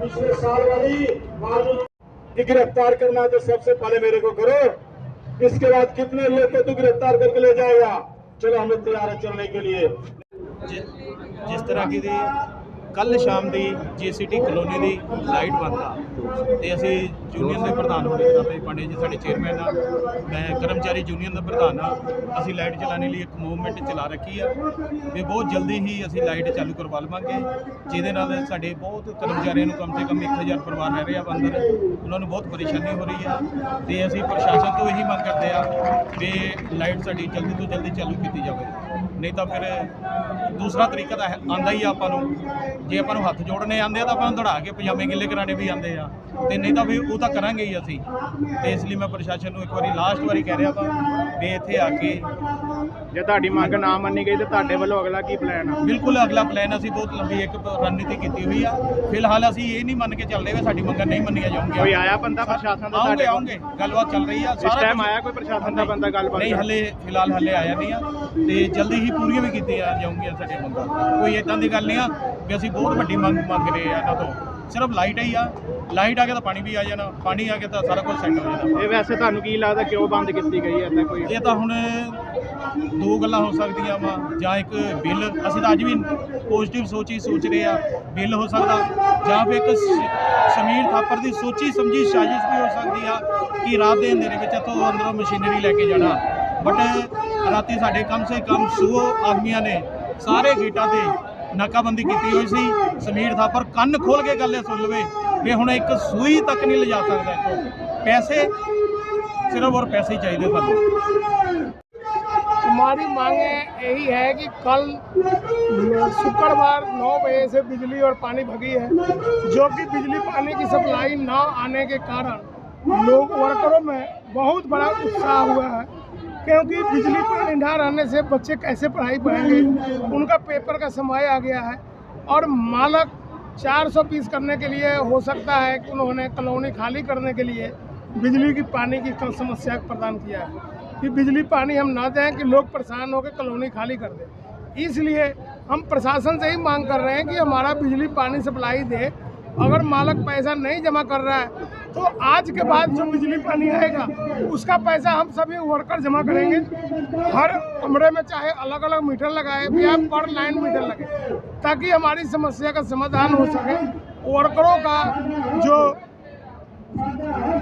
पिछले साल वाली गिरफ़्तार करना तो सबसे पहले मेरे को करो। इसके बाद कितने लोग को तू गिरफ़्तार करके ले जाएगा? चलो, हम तैयार है चलने के लिए। जिस तरह की ਕੱਲ ਸ਼ਾਮ ਦੀ ਜੀਸੀਟੀ ਕਲੋਨੀ ਦੀ ਲਾਈਟ ਬੰਦ ਆ। ਤੇ ਅਸੀਂ ਯੂਨੀਅਨ ਦੇ ਪ੍ਰਧਾਨ ਹੋਣੇ ਨਾਤੇ ਪਾਂਡੇ ਜੀ ਸਾਡੇ ਚੇਅਰਮੈਨ ਆ। ਮੈਂ ਕਰਮਚਾਰੀ ਯੂਨੀਅਨ ਦਾ ਪ੍ਰਧਾਨ ਆ। ਅਸੀਂ ਲਾਈਟ ਚਲਾਉਣ ਲਈ ਇੱਕ ਮੂਵਮੈਂਟ ਚਲਾ ਰੱਖੀ ਆ। ਵੀ ਬਹੁਤ ਜਲਦੀ ਹੀ ਅਸੀਂ ਲਾਈਟ ਚਾਲੂ ਕਰਵਾ ਲਵਾਂਗੇ। ਜਿਹਦੇ ਨਾਲ ਸਾਡੇ ਬਹੁਤ ਕਰਮਚਾਰੀਆਂ ਨੂੰ ਕਮ ਸੇ ਕਮ 1000 ਪਰਿਵਾਰ ਰਹਿ ਰਿਹਾ ਵਾ ਅੰਦਰ ਉਹਨਾਂ ਨੂੰ ਬਹੁਤ ਪਰੇਸ਼ਾਨੀ ਹੋ ਰਹੀ ਆ। ਤੇ ਅਸੀਂ ਪ੍ਰਸ਼ਾਸਨ ਤੋਂ ਇਹੀ ਮੰਗ ਕਰਦੇ ਆ ਵੀ ਲਾਈਟ ਸਾਡੀ ਜਲਦੀ ਤੋਂ ਜਲਦੀ ਚਾਲੂ ਕੀਤੀ ਜਾਵੇ। ਨਹੀਂ ਤਾਂ ਫਿਰ ਦੂਸਰਾ ਤਰੀਕਾ ਤਾਂ ਹੈ- ਆਂਦਾ ਹੀ ਆ ਆਪਾਂ ਨੂੰ। ਜੇ ਆਪਾਂ ਨੂੰ ਹੱਥ ਜੋੜਨੇ ਆਂਦੇ ਆ ਤਾਂ ਆਪਾਂ ਨੂੰ ਦੜਾ ਕੇ ਪਜਾਮੇ ਗਿੱਲੇ ਕਰਾਣੇ ਵੀ ਆਂਦੇ ਆ। ਤੇ ਨਹੀਂ ਤਾਂ ਵੀ ਉਹ ਤਾਂ ਕਰਾਂਗੇ ਹੀ ਅਸੀਂ। ਤੇ ਇਸ ਲਈ ਮੈਂ ਪ੍ਰਸ਼ਾਸਨ ਨੂੰ ਇੱਕ ਵਾਰੀ ਲਾਸਟ ਵਾਰੀ ਕਹਿ ਰਿਹਾ ਵਾ ਵੀ ਇੱਥੇ ਆ ਕੇ ਜੇ ਤੁਹਾਡੀ ਮੰਗ ਨਾ ਮੰਨੀ ਗਈ ਤੇ ਤੁਹਾਡੇ ਵੱਲੋਂ ਅਗਲਾ ਕੀ ਪਲਾਨ ਆ? ਬਿਲਕੁਲ ਅਗਲਾ ਪਲਾਨ ਅਸੀਂ ਬਹੁਤ ਲੰਬੀ ਇੱਕ ਰਣਨੀਤੀ ਕੀਤੀ ਹੋਈ ਆ। ਫਿਲਹਾਲ ਅਸੀਂ ਇਹ ਨਹੀਂ ਮੰਨ ਕੇ ਚੱਲਦੇ ਵੀ ਸਾਡੀ ਮੰਗਾਂ ਨਹੀਂ ਮੰਨੀਆਂ ਕੋਈ ਜਾਣਗੀਆਂ ਆਇਆ ਬੰਦਾ ਪ੍ਰਸ਼ਾਸਨ ਦਾ ਆਉਂਗੇ? ਆਉਂਗੇ ਗੱਲਬਾਤ ਚੱਲ ਰਹੀ ਆ। ਇਸ ਟਾਈਮ ਆਇਆ ਕੋਈ ਪ੍ਰਸ਼ਾਸਨ ਦਾ ਬੰਦਾ ਗੱਲਬਾਤ ਨਹੀਂ? ਹਲੇ ਫਿਲਹਾਲ ਹਲੇ ਆਇਆ ਨਹੀਂ ਆ। ਤੇ ਜਲਦੀ ਹੀ ਪੂਰੀਆਂ ਵੀ ਕੀਤੀਆਂ ਜਾਊਗੀਆਂ ਸਾਡੇ ਮੰਗਾਂ। ਕੋਈ ਇਦਾਂ ਦੀ ਗੱਲ ਨਹੀਂ ਆ ਵੀ ਅਸੀਂ ਬਹੁਤ ਵੱਡੀ ਮੰਗ ਮੰਗ ਰਹੇ ਆ ਇਹਨਾਂ ਤੋਂ। ਸਿਰਫ ਲਾਈਟ ਹੀ ਆ ਲਾਈਟ ਆ ਕੇ ਤਾਂ ਪਾਣੀ ਵੀ ਆ ਜਾਣਾ ਪਾਣੀ ਆ ਕੇ ਤਾਂ ਸਾਰਾ ਕੁਝ ਸੈੱਟ ਹੋ ਜਾਣਾ। ਇਹ ਵੈਸੇ ਤੁਹਾਨੂੰ ਕੀ ਲੱਗਦਾ ਕਿਉਂ ਬੰਦ ਕੀਤੀ ਗਈ ਹੈ ਏਦਾਂ ਕੋਈ? ਇਹ ਤਾਂ ਹੁਣ ਦੋ ਗੱਲਾਂ ਹੋ ਸਕਦੀਆਂ ਵਾ ਜਾਂ ਇੱਕ ਬਿੱਲ ਅਸੀਂ ਤਾਂ ਅੱਜ ਵੀ ਪੋਜ਼ਿਟਿਵ ਸੋਚ ਹੀ ਸੋਚ ਰਹੇ ਆ ਬਿੱਲ ਹੋ ਸਕਦਾ ਜਾਂ ਫਿਰ ਇੱਕ ਸਮੀਰ ਥਾਪਰ ਦੀ ਸੋਚੀ ਸਮਝੀ ਸਾਜ਼ਿਸ਼ ਵੀ ਹੋ ਸਕਦੀ ਆ ਕਿ ਰਾਤ ਦੇ ਅੰਧੇਰੇ ਵਿੱਚ ਇੱਥੋਂ ਅੰਦਰੋਂ ਮਸ਼ੀਨਰੀ ਲੈ ਕੇ ਜਾਣਾ। ਬਟ ਰਾਤੀ ਸਾਡੇ ਕਮ ਸੇ ਕਮ 100 ਆਦਮੀਆਂ ਨੇ ਸਾਰੇ ਗੇਟਾਂ ਤੇ ਨਾਕਾਬੰਦੀ ਕੀਤੀ ਹੋਈ ਸੀ ਸਮੀਰ ਥਾਪਰ ਕੰਨ ਖੋਲ ਕੇ ਗੱਲ ਇਹ ਸੁਣ ਲਵੇ ਵੀ ਹੁਣ ਇੱਕ ਸੂਈ ਤੱਕ ਨਹੀਂ ਲਿਜਾ ਸਕਦਾ ਇੱਥੋਂ ਪੈਸੇ ਸਿਰਫ ਔਰ ਪੈਸੇ ਹੀ ਚਾਹੀਦੇ ਸਾਨੂੰ हमारी मांगे यही है कि कल शुक्रवार 9 बजे से बिजली और पानी भगी है जो कि बिजली पानी की सप्लाई ना आने के कारण लोग वर्करों में बहुत बड़ा उत्साह हुआ है क्योंकि बिजली पर ना रहने से बच्चे कैसे पढ़ाई पढ़ेंगे? उनका पेपर का समय आ गया है और मालक 400 पीस करने के लिए हो सकता है कि उन्होंने कॉलोनी खाली करने के लिए बिजली की पानी की कल समस्या प्रदान किया है कि बिजली पानी हम ना दें कि लोग परेशान होकर कॉलोनी खाली कर दें। इसलिए हम प्रशासन से ही मांग कर रहे हैं कि हमारा बिजली पानी सप्लाई दे। अगर मालक पैसा नहीं जमा कर रहा है तो आज के बाद जो बिजली पानी आएगा, उसका पैसा हम सभी वर्कर जमा करेंगे। हर कमरे में चाहे अलग अलग मीटर लगाए, या पर लाइन मीटर लगे, ताकि हमारी समस्या का समाधान हो सके। वर्करों का जो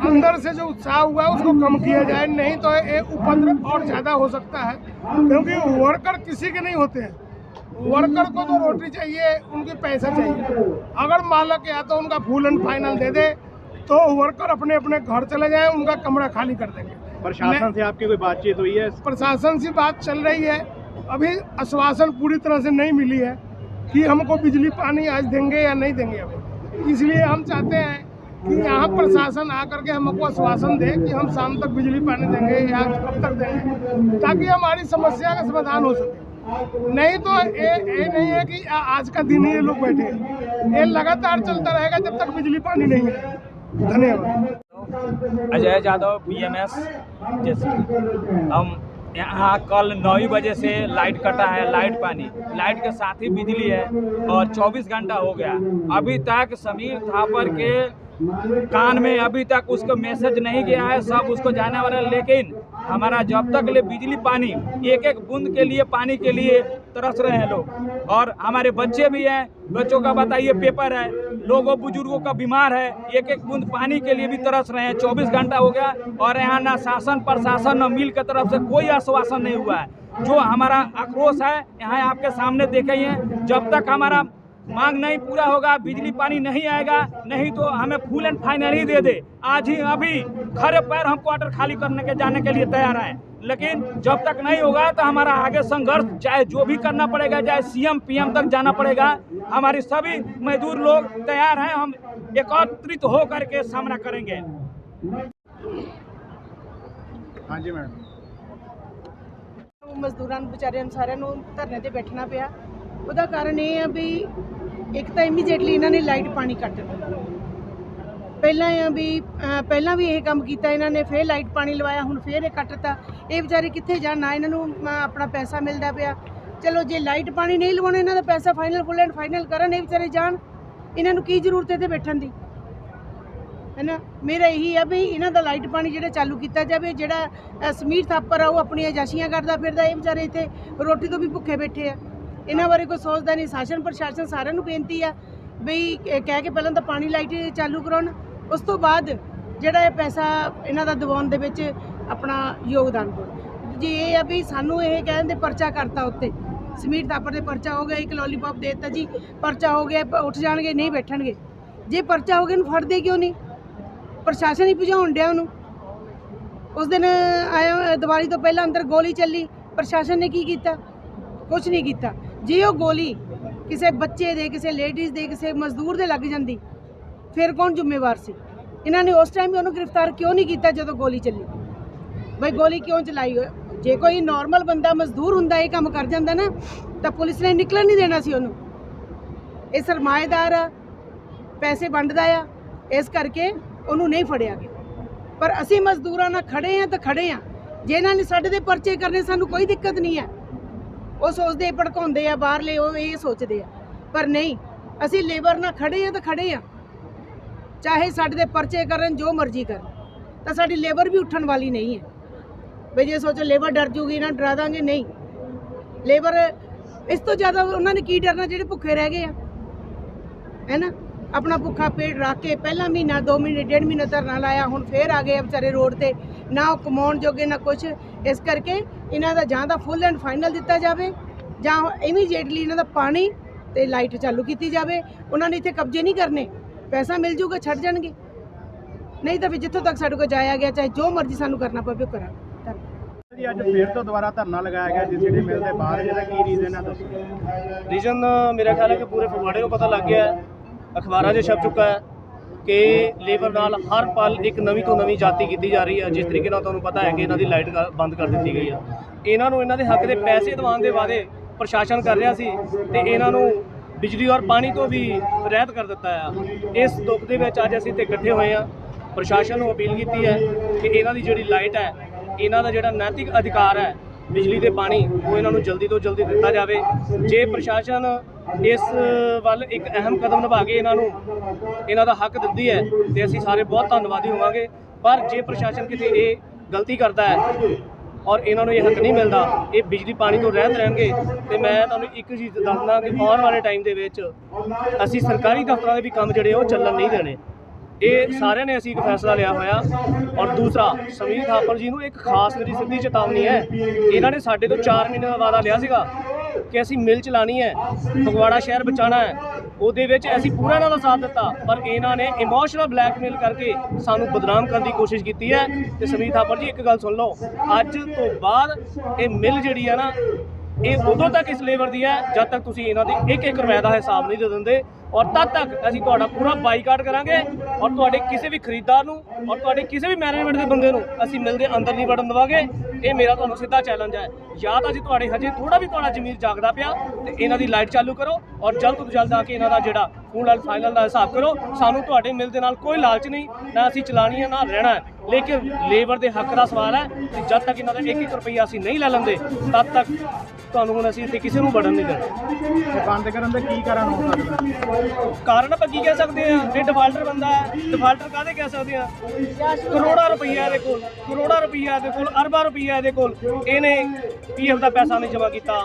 अंदर से जो उत्साह हुआ है, उसको कम किया जाए, नहीं तो ये उपद्रव और ज़्यादा हो सकता है। क्योंकि वर्कर किसी के नहीं होते हैं। वर्कर को तो रोटी चाहिए, उनके पैसा चाहिए। अगर मालक या तो उनका फुल एंड फाइनल दे दे तो वर्कर अपने अपने घर चले जाएँ उनका कमरा खाली कर देंगे। प्रशासन से आपकी कोई बातचीत हुई है? प्रशासन से बात चल रही है। अभी आश्वासन पूरी तरह से नहीं मिली है कि हमको बिजली पानी आज देंगे या नहीं देंगे अभी। इसलिए हम चाहते हैं कि यहाँ प्रशासन आकर के हमको आश्वासन दे कि हम शाम तक बिजली पानी देंगे या कब तक देंगे ताकि हमारी समस्या का समाधान हो सके। नहीं तो ये ये नहीं है कि आज का दिन ही ये लोग बैठे ये लगातार चलता रहेगा जब तक बिजली पानी नहीं है। धन्यवाद। Ajay Yadav B M S जैसे हम यहाँ कल नौ बजे से लाइट कटा है, लाइट पानी। लाइट के साथ ही बिजली है और 24 घंटा हो गया। अभी तक समीर थापर के कान में अभी तक उसको मैसेज नहीं गया है, सब उसको जाने वाला है, लेकिन हमारा जब तक ले बिजली पानी, एक एक बूंद के लिए, पानी के लिए तरस रहे हैं लोग। और हमारे बच्चे भी हैं, बच्चों का बताइए पेपर है, लोगों, बुज़ुर्गों का बीमार है, एक एक बूंद पानी के लिए भी तरस रहे हैं। चौबीस घंटा हो गया, और यहाँ ना शासन, प्रशासन, न मिल के तरफ़ से कोई आश्वासन नहीं हुआ है। जो हमारा आक्रोश है, यहाँ आपके सामने देखे ही हैं, जब तक हमारा मांग नहीं पूरा होगा बिजली पानी नहीं आएगा नहीं तो हमें फुल एंड फाइनल ही दे दे आज ही अभी खड़े पैर हम क्वार्टर खाली करने के जाने के लिए तैयार हैं लेकिन जब तक नहीं होगा तो हमारा आगे संघर्ष चाहे जो भी करना पड़ेगा चाहे सीएम पीएम तक जाना पड़ेगा हमारी सभी मजदूर लोग तैयार हैं हम एकत्रित हो करके सामना करेंगे ਹਾਂਜੀ ਮੈਡਮ ਮਜ਼ਦੂਰਾਂ ਨੂੰ ਵਿਚਾਰਿਆਂ ਨੂੰ ਸਾਰਿਆਂ ਨੂੰ ਧਰਨੇ ਤੇ ਬੈਠਣਾ ਪਿਆ ਉਹਦਾ ਕਾਰਨ ਇਹ ਆ ਵੀ ਇੱਕ ਤਾਂ ਇਮੀਡੀਏਟਲੀ ਇਹਨਾਂ ਨੇ ਲਾਈਟ ਪਾਣੀ ਕੱਟ ਦਿੱਤਾ। ਪਹਿਲਾਂ ਆ ਵੀ ਪਹਿਲਾਂ ਵੀ ਇਹ ਕੰਮ ਕੀਤਾ ਇਹਨਾਂ ਨੇ ਫੇਰ ਲਾਈਟ ਪਾਣੀ ਲਵਾਇਆ ਹੁਣ ਫੇਰ ਇਹ ਕੱਟਤਾ ਇਹ ਵਿਚਾਰੇ ਕਿੱਥੇ ਜਾਣ ਨਾ ਇਹਨਾਂ ਨੂੰ ਆਪਣਾ ਪੈਸਾ ਮਿਲਦਾ ਪਿਆ। ਚਲੋ ਜੇ ਲਾਈਟ ਪਾਣੀ ਨਹੀਂ ਲਵਾਉਣਾ ਇਹਨਾਂ ਦਾ ਪੈਸਾ ਫਾਈਨਲ ਫੁੱਲ ਐਂਡ ਫਾਈਨਲ ਕਰਨ ਇਹ ਵਿਚਾਰੇ ਜਾਣ। ਇਹਨਾਂ ਨੂੰ ਕੀ ਜ਼ਰੂਰਤ ਇੱਥੇ ਬੈਠਣ ਦੀ? ਹੈਨਾ? ਮੇਰਾ ਇਹੀ ਆ ਵੀ ਇਹਨਾਂ ਦਾ ਲਾਈਟ ਪਾਣੀ ਜਿਹੜਾ ਚਾਲੂ ਕੀਤਾ ਜਾਵੇ ਜਿਹੜਾ ਅ, ਸਮੀਰ ਥਾਪਰ ਆ ਉਹ ਆਪਣੀਆਂ ਜਾਸ਼ੀਆਂ ਕਰਦਾ ਫਿਰਦਾ ਇਹ ਵਿਚਾਰੇ ਇੱਥੇ ਰੋਟੀ ਤੋਂ ਵੀ ਭੁੱਖੇ ਬੈਠੇ ਆ। ਇਹਨਾਂ ਬਾਰੇ ਕੋਈ ਸੋਚਦਾ ਨਹੀਂ। ਸ਼ਾਸਨ ਪ੍ਰਸ਼ਾਸਨ ਸਾਰਿਆਂ ਨੂੰ ਬੇਨਤੀ ਆ ਬਈ ਕਹਿ ਕੇ ਪਹਿਲਾਂ ਤਾਂ ਪਾਣੀ ਲਾਈਟ ਚਾਲੂ ਕਰਾਉਣ। ਉਸ ਤੋਂ ਬਾਅਦ ਜਿਹੜਾ ਇਹ ਪੈਸਾ ਇਹਨਾਂ ਦਾ ਦਿਵਾਉਣ ਦੇ ਵਿੱਚ ਆਪਣਾ ਯੋਗਦਾਨ ਪਾਉਣ। ਜੀ, ਇਹ ਆ ਵੀ ਸਾਨੂੰ ਇਹ ਕਹਿੰਦੇ ਪਰਚਾ ਕਰਤਾ ਉੱਤੇ ਸਮੀਰ ਥਾਪਰ ਦੇ ਪਰਚਾ ਹੋ ਗਿਆ, ਇੱਕ ਲੋਲੀਪੌਪ ਦੇ ਦਿੱਤਾ ਜੀ। ਪਰਚਾ ਹੋ ਗਿਆ, ਉੱਠ ਜਾਣਗੇ, ਨਹੀਂ ਬੈਠਣਗੇ। ਜੇ ਪਰਚਾ ਹੋ ਗਿਆ, ਇਹਨੂੰ ਫੜਦੇ ਕਿਉਂ ਨਹੀਂ? ਪ੍ਰਸ਼ਾਸਨ ਹੀ ਭਜਾਉਣ ਡਿਆ ਉਹਨੂੰ। ਉਸ ਦਿਨ ਆਇਆ, ਦੀਵਾਲੀ ਤੋਂ ਪਹਿਲਾਂ ਅੰਦਰ ਗੋਲੀ ਚੱਲੀ। ਪ੍ਰਸ਼ਾਸਨ ਨੇ ਕੀ ਕੀਤਾ? ਕੁਝ ਨਹੀਂ ਕੀਤਾ। ਜੇ ਉਹ ਗੋਲੀ ਕਿਸੇ ਬੱਚੇ ਦੇ, ਕਿਸੇ ਲੇਡੀਜ਼ ਦੇ, ਕਿਸੇ ਮਜ਼ਦੂਰ ਦੇ ਲੱਗ ਜਾਂਦੀ, ਫਿਰ ਕੌਣ ਜ਼ਿੰਮੇਵਾਰ ਸੀ? ਇਹਨਾਂ ਨੇ ਉਸ ਟਾਈਮ ਵੀ ਉਹਨੂੰ ਗ੍ਰਿਫਤਾਰ ਕਿਉਂ ਨਹੀਂ ਕੀਤਾ ਜਦੋਂ ਗੋਲੀ ਚੱਲੀ? ਬਈ ਗੋਲੀ ਕਿਉਂ ਚਲਾਈ ਹੋਏ? ਜੇ ਕੋਈ ਨਾਰਮਲ ਬੰਦਾ ਮਜ਼ਦੂਰ ਹੁੰਦਾ, ਇਹ ਕੰਮ ਕਰ ਜਾਂਦਾ ਨਾ, ਤਾਂ ਪੁਲਿਸ ਨੇ ਨਿਕਲਣ ਨਹੀਂ ਦੇਣਾ ਸੀ ਉਹਨੂੰ। ਇਹ ਸਰਮਾਏਦਾਰ ਆ, ਪੈਸੇ ਵੰਡਦਾ ਆ, ਇਸ ਕਰਕੇ ਉਹਨੂੰ ਨਹੀਂ ਫੜਿਆ ਗਿਆ। ਪਰ ਅਸੀਂ ਮਜ਼ਦੂਰਾਂ ਨਾਲ ਖੜੇ ਆ ਤਾਂ ਖੜੇ ਆ। ਜੇ ਇਹਨਾਂ ਨੇ ਸਾਡੇ ਦੇ ਪਰਚੇ ਕਰਨੇ, ਸਾਨੂੰ ਕੋਈ ਦਿੱਕਤ ਨਹੀਂ ਹੈ। ਉਹ ਸੋਚਦੇ ਭੜਕਾਉਂਦੇ ਆ, ਬਾਹਰਲੇ ਉਹ ਇਹ ਸੋਚਦੇ ਆ। ਪਰ ਨਹੀਂ, ਅਸੀਂ ਲੇਬਰ ਨਾਲ ਖੜੇ ਆ ਤਾਂ ਖੜੇ ਆ ਚਾਹੇ ਸਾਡੇ ਦੇ ਪਰਚੇ ਕਰਨ, ਜੋ ਮਰਜ਼ੀ ਕਰਨ। ਤਾਂ ਸਾਡੀ ਲੇਬਰ ਵੀ ਉੱਠਣ ਵਾਲੀ ਨਹੀਂ ਹੈ। ਵੀ ਜੇ ਸੋਚੋ ਲੇਬਰ ਡਰ ਜੂਗੀ ਨਾ ਡਰਾ ਦਾਂਗੇ, ਨਹੀਂ। ਲੇਬਰ ਇਸ ਤੋਂ ਜ਼ਿਆਦਾ ਉਹਨਾਂ ਨੇ ਕੀ ਡਰਨਾ, ਜਿਹੜੇ ਭੁੱਖੇ ਰਹਿ ਗਏ ਆ? ਹੈਨਾ ਆਪਣਾ ਭੁੱਖਾ ਪੇਟ ਰੱਖ ਕੇ ਪਹਿਲਾ ਮਹੀਨਾ 2 ਮਹੀਨੇ, ਡੇਢ ਮਹੀਨਾ ਧਰਨਾ ਲਾਇਆ, ਹੁਣ ਫੇਰ ਆ ਗਏ ਆ ਵਿਚਾਰੇ ਰੋਡ ਤੇ। ਨਾ ਉਹ ਕਮਾਉਣ ਜੋਗੇ ਨਾ ਕੁਝ ਇਸ ਕਰਕੇ ਇਹਨਾਂ ਦਾ ਜਾਂ ਤਾਂ ਫੁੱਲ ਐਂਡ ਫਾਈਨਲ ਦਿੱਤਾ ਜਾਵੇ ਜਾਂ ਇਮੀਡੀਏਟਲੀ ਇਹਨਾਂ ਦਾ ਪਾਣੀ ਤੇ ਲਾਈਟ ਚਾਲੂ ਕੀਤੀ ਜਾਵੇ। ਉਹਨਾਂ ਨੇ ਇੱਥੇ ਕਬਜ਼ੇ ਨਹੀਂ ਕਰਨੇ। ਪੈਸਾ ਮਿਲ ਜੂਗਾ ਛੱਡ ਜਾਣਗੇ। ਨਹੀਂ ਤਾਂ ਵੀ ਜਿੱਥੋਂ ਤੱਕ ਸਾਡੇ ਕੋਲ ਜਾਇਆ ਗਿਆ ਚਾਹੇ ਜੋ ਮਰਜ਼ੀ ਸਾਨੂੰ ਕਰਨਾ ਪਵੇ ਉਹ ਕਰਾਂਗੇ। ਧੰਨਵਾਦ। ਜੀ ਅੱਜ ਫੇਰ ਤੋਂ ਦੁਬਾਰਾ ਧਰਨਾ ਲਗਾਇਆ ਗਿਆ ਜੀਸੀਡੀ ਮਿਲ ਦੇ ਬਾਹਰ ਜਿਹਦਾ ਕੀ ਰੀਜ਼ਨ ਹੈ ਦੱਸੋ। ਰੀਜਨ ਮੇਰਾ ਖਿਆਲ ਹੈ ਕਿ ਪੂਰੇ ਫਗਵਾੜੇ ਨੂੰ ਪਤਾ ਲੱਗ ਗਿਆ ਹੈ। ਅਖਬਾਰਾਂ 'ਚ ਛਪ ਚੁੱਕਾ ਹੈ। ਕਿ ਲੇਬਰ ਨਾਲ ਹਰ ਪਲ ਇੱਕ ਨਵੀਂ ਤੋਂ ਨਵੀਂ ਜਾਤੀ ਕੀਤੀ ਜਾ ਰਹੀ ਹੈ ਜਿਸ ਤਰੀਕੇ ਨਾਲ ਤੁਹਾਨੂੰ ਪਤਾ ਹੈ ਕਿ ਇਹਨਾਂ ਦੀ ਲਾਈਟ ਕ- ਬੰਦ ਕਰ ਦਿੱਤੀ ਗਈ ਆ। ਇਹਨਾਂ ਨੂੰ ਇਹਨਾਂ ਦੇ ਹੱਕ ਦੇ ਪੈਸੇ ਦਿਵਾਉਣ ਦੇ ਵਾਅਦੇ ਪ੍ਰਸ਼ਾਸਨ ਕਰ ਰਿਹਾ ਸੀ ਤੇ ਇਹਨਾਂ ਨੂੰ ਬਿਜਲੀ ਔਰ ਪਾਣੀ ਤੋਂ ਵੀ ਰਹਿਤ ਕਰ ਦਿੱਤਾ ਆ। ਇਸ ਦੁੱਖ ਦੇ ਵਿੱਚ ਅੱਜ ਅਸੀਂ ਤੇ ਇਕੱਠੇ ਹੋਏ ਆ। ਪ੍ਰਸ਼ਾਸਨ ਨੂੰ ਅਪੀਲ ਕੀਤੀ ਹੈ ਕਿ ਇਹਨਾਂ ਦੀ ਜਿਹੜੀ ਲਾਈਟ ਹੈ, ਇਹਨਾਂ ਦਾ ਜਿਹੜਾ ਨੈਤਿਕ ਅਧਿਕਾਰ ਹੈ ਬਿਜਲੀ ਤੇ ਪਾਣੀ, ਉਹ ਇਹਨਾਂ ਨੂੰ ਜਲਦੀ ਤੋਂ ਜਲਦੀ ਦਿੱਤਾ ਜਾਵੇ। ਜੇ ਪ੍ਰਸ਼ਾਸਨ ਇਸ ਵੱਲ ਇੱਕ ਅਹਿਮ ਕਦਮ ਨਿਭਾ ਕੇ ਇਹਨਾਂ ਨੂੰ ਇਹਨਾਂ ਦਾ ਹੱਕ ਦਿੰਦੀ ਹੈ ਤੇ ਅਸੀਂ ਸਾਰੇ ਬਹੁਤ ਧੰਨਵਾਦੀ ਹੋਵਾਂਗੇ। ਪਰ ਜੇ ਪ੍ਰਸ਼ਾਸਨ ਕਿਤੇ ਇਹ ਗਲਤੀ ਕਰਦਾ ਹੈ ਔਰ ਇਹਨਾਂ ਨੂੰ ਇਹ ਹੱਕ ਨਹੀਂ ਮਿਲਦਾ, ਇਹ ਬਿਜਲੀ ਪਾਣੀ ਤੋਂ ਰਹਿਤ ਰਹਿਣਗੇ, ਤੇ ਮੈਂ ਤੁਹਾਨੂੰ ਇੱਕ ਚੀਜ਼ ਦੱਸਦਾ ਕਿ ਆਉਣ ਵਾਲੇ ਟਾਈਮ ਦੇ ਵਿੱਚ ਅਸੀਂ ਸਰਕਾਰੀ ਦਫ਼ਤਰਾਂ ਦੇ ਵੀ ਕੰਮ ਜਿਹੜੇ ਉਹ ਚੱਲਣ ਨਹੀਂ ਦੇਣੇ। ਇਹ ਸਾਰਿਆਂ ਨੇ ਅਸੀਂ ਇੱਕ ਫੈਸਲਾ ਲਿਆ ਹੋਇਆ। ਔਰ ਦੂਸਰਾ, ਸਮੀਰ ਥਾਪਰ ਜੀ ਨੂੰ ਇੱਕ ਖਾਸ ਮੇਰੀ ਸਿੱਧੀ ਚੇਤਾਵਨੀ ਹੈ। ਇਹਨਾਂ ਨੇ ਸਾਡੇ ਤੋਂ 4 ਮਹੀਨੇ ਦਾ ਵਾਅਦਾ ਲਿਆ ਸੀਗਾ ਕਿ ਅਸੀਂ ਮਿਲ ਚਲਾਣੀ ਹੈ, ਫਗਵਾੜਾ ਸ਼ਹਿਰ ਬਚਾਉਣਾ ਹੈ। ਉਹਦੇ ਵਿੱਚ ਅਸੀਂ ਪੂਰਾ ਇਹਨਾਂ ਦਾ ਸਾਥ ਦਿੱਤਾ, ਪਰ ਇਹਨਾਂ ਨੇ ਇਮੋਸ਼ਨਲ ਬਲੈਕਮੇਲ ਕਰਕੇ ਸਾਨੂੰ ਬਦਨਾਮ ਕਰਨ ਦੀ ਕੋਸ਼ਿਸ਼ ਕੀਤੀ ਹੈ। ਤੇ ਸਮੀਰ ਥਾਪਰ ਜੀ, ਇੱਕ ਗੱਲ ਸੁਣ ਲਓ, ਅੱਜ ਤੋਂ ਬਾਅਦ ਇਹ ਮਿਲ ਜਿਹੜੀ ਹੈ ਨਾ, ਇਹ ਉਦੋਂ ਤੱਕ ਇਸ ਲੇਬਰ ਦੀ ਹੈ, ਜਦ ਤੱਕ ਤੁਸੀਂ ਇਹਨਾਂ ਦੀ ਇੱਕ ਇੱਕ ਰੁਪਏ ਦਾ ਹਿਸਾਬ ਨਹੀਂ ਦੇ ਦਿੰਦੇ। ਔਰ ਤਦ ਤੱਕ ਅਸੀਂ ਤੁਹਾਡਾ ਪੂਰਾ ਬਾਈਕਾਟ ਕਰਾਂਗੇ ਔਰ ਤੁਹਾਡੇ ਕਿਸੇ ਵੀ ਖਰੀਦਦਾਰ ਨੂੰ ਔਰ ਤੁਹਾਡੇ ਕਿਸੇ ਵੀ ਮੈਨੇਜਮੈਂਟ ਦੇ ਬੰਦੇ ਨੂੰ ਅਸੀਂ ਮਿਲ ਦੇ ਅੰਦਰ ਨਹੀਂ ਵੜਨ ਦੇਵਾਂਗੇ। ਇਹ ਮੇਰਾ ਤੁਹਾਨੂੰ ਸਿੱਧਾ ਚੈਲੰਜ ਹੈ। ਜਾਂ ਤਾਂ ਜੀ ਤੁਹਾਡੇ ਹਜੇ ਥੋੜਾ ਵੀ ਤੁਹਾਡਾ ਜ਼ਮੀਰ ਜਾਗਦਾ ਪਿਆ ਤੇ ਇਹਨਾਂ ਦੀ ਲਾਈਟ ਚਾਲੂ ਕਰੋ ਔਰ ਜਲਦ ਤੋਂ ਜਲਦ ਆ ਕੇ ਇਹਨਾਂ ਦਾ ਜਿਹੜਾ ਫੂਲ ਫਾਈਨਲ ਦਾ ਹਿਸਾਬ ਕਰੋ। ਸਾਨੂੰ ਤੁਹਾਡੇ ਮਿਲ ਦੇ ਨਾਲ ਕੋਈ ਲਾਲਚ ਨਹੀਂ, ਨਾ ਅਸੀਂ ਚਲਾਣੀ ਹੈ, ਨਾ ਰਹਿਣਾ ਲੇਕਿਨ ਲੇਬਰ ਦੇ ਹੱਕ ਦਾ ਸਵਾਲ ਹੈ ਕਿ ਜਦ ਤੱਕ ਇਹਨਾਂ ਦਾ 1-1 ਰੁਪਈਆ ਅਸੀਂ ਨਹੀਂ ਲੈ ਲੈਂਦੇ, ਤਦ ਤੱਕ ਤੁਹਾਨੂੰ ਹੁਣ ਅਸੀਂ ਇੱਥੇ ਕਿਸੇ ਨੂੰ ਵੜਨ ਨਹੀਂ ਦੇਣਾ। ਤੇ ਬੰਦ ਕਰਨ ਦਾ ਕੀ ਕਾਰਨ ਹੋ ਸਕਦਾ? ਕਾਰਨ ਆਪਾਂ ਕੀ ਕਹਿ ਸਕਦੇ ਆ ਇਹ ਡਿਫਾਲਟਰ ਬੰਦਾ ਹੈ ਡਿਫਾਲਟਰ ਕਾਹਦੇ ਕਹਿ ਸਕਦੇ ਆ ਕਰੋੜਾਂ ਰੁਪਈਆ ਇਹਦੇ ਕੋਲ ਕਰੋੜਾਂ ਰੁਪਈਆ ਇਹਦੇ ਕੋਲ ਅਰਬਾਂ ਰੁਪਈਆ ਇਹਦੇ ਕੋਲ। ਇਹਨੇ ਪੀਐਫ ਦਾ ਪੈਸਾ ਨਹੀਂ ਜਮ੍ਹਾਂ ਕੀਤਾ।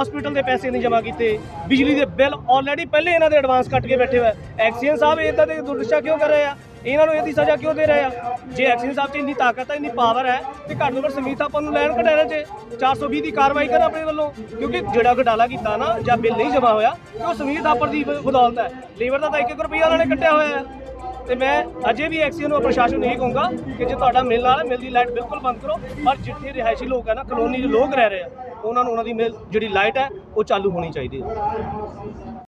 ਹਸਪੀਟਲ ਦੇ ਪੈਸੇ ਨਹੀਂ ਜਮ੍ਹਾਂ ਕੀਤੇ। ਬਿਜਲੀ ਦੇ ਬਿੱਲ ਆਲਰੇਡੀ ਪਹਿਲੇ ਇਹਨਾਂ ਦੇ ਐਡਵਾਂਸ ਕੱਟ ਕੇ ਬੈਠੇ ਹੋਏ ਐਕਸੀਅਨ ਸਾਹਿਬ ਇਦਾਂ ਦੇ ਦੁਰਦਸ਼ਾ ਕਿਉਂ ਕਰ ਰਹੇ ਆ? ਇਹਨਾਂ ਨੂੰ ਇਹਦੀ ਸਜ਼ਾ ਕਿਉਂ ਦੇ ਰਹੇ ਆ? ਜੇ ਐਕਸ਼ਨ ਸਾਹਿਬ 'ਚ ਇੰਨੀ ਤਾਕਤ ਹੈ ਇੰਨੀ ਪਾਵਰ ਹੈ ਤੇ ਘੱਟ ਤੋਂ ਘੱਟ ਸਮੀਤ ਆਪਾਂ ਨੂੰ ਲੈਣ ਕਢਾਣਾ ਚ 420 ਦੀ ਕਾਰਵਾਈ ਕਰ ਆਪਣੇ ਵੱਲੋਂ। ਕਿਉਂਕਿ ਜਿਹੜਾ ਘਟਾਲਾ ਕੀਤਾ ਨਾ, ਜਾਂ ਬਿੱਲ ਨਹੀਂ ਜਮਾ ਹੋਇਆ, ਤੇ ਉਹ ਸਮੀਤ ਆਪਰ ਦੀ ਬਦੌਲਤ ਹੈ ਲੇਬਰ ਦਾ ਤਾਂ 1 ਰੁਪਈਆ ਉਹਨਾਂ ਨੇ ਕੱਟਿਆ ਹੋਇਆ ਹੈ ਤੇ ਮੈਂ ਅਜੇ ਵੀ ਐਕਸੀਅਨ ਨੂੰ ਪ੍ਰਸ਼ਾਸਨ ਨੂੰ ਇਹੀ ਕਹੂੰਗਾ ਕਿ ਜੇ ਤੁਹਾਡਾ ਮਿਲ ਨਾਲ ਮਿਲ ਦੀ ਲਾਈਟ ਬਿਲਕੁਲ ਬੰਦ ਕਰੋ। ਪਰ ਜਿੱਥੇ ਰਿਹਾਇਸ਼ੀ ਲੋਕ ਹੈ ਨਾ, ਕਲੋਨੀ ਦੇ ਲੋਕ ਰਹਿ ਰਹੇ ਆ, ਉਹਨਾਂ ਨੂੰ ਉਹਨਾਂ ਦੀ ਮਿਲ ਜਿਹੜੀ ਲਾਈਟ ਹੈ ਉਹ ਚਾਲੂ ਹੋਣੀ ਚਾਹੀਦੀ ਹੈ